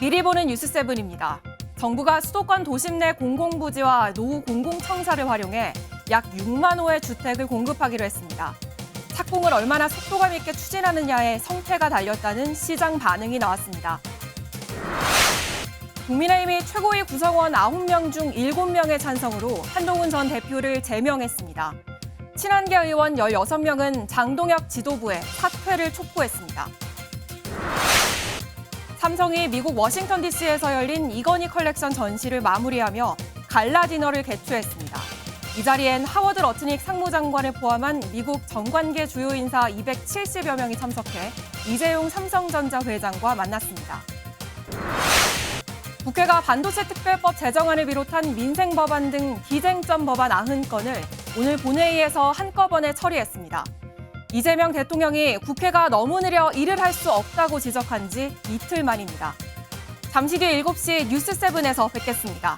미리 보는 뉴스세븐입니다. 정부가 수도권 도심 내 공공부지와 노후 공공청사를 활용해 약 6만 호의 주택을 공급하기로 했습니다. 착공을 얼마나 속도감 있게 추진하느냐에 성패가 달렸다는 시장 반응이 나왔습니다. 국민의힘이 최고위 구성원 9명 중 7명의 찬성으로 한동훈 전 대표를 제명했습니다. 친한계 의원 16명은 장동혁 지도부에 사퇴를 촉구했습니다. 삼성이 미국 워싱턴 DC에서 열린 이건희 컬렉션 전시를 마무리하며 갈라 디너를 개최했습니다. 이 자리엔 하워드 러트닉 상무장관을 포함한 미국 정관계 주요 인사 270여 명이 참석해 이재용 삼성전자 회장과 만났습니다. 국회가 반도체 특별법 제정안을 비롯한 민생 법안 등 기쟁점 법안 90건을 오늘 본회의에서 한꺼번에 처리했습니다. 이재명 대통령이 국회가 너무 느려 일을 할 수 없다고 지적한 지 이틀 만입니다. 잠시 뒤 7시 뉴스7에서 뵙겠습니다.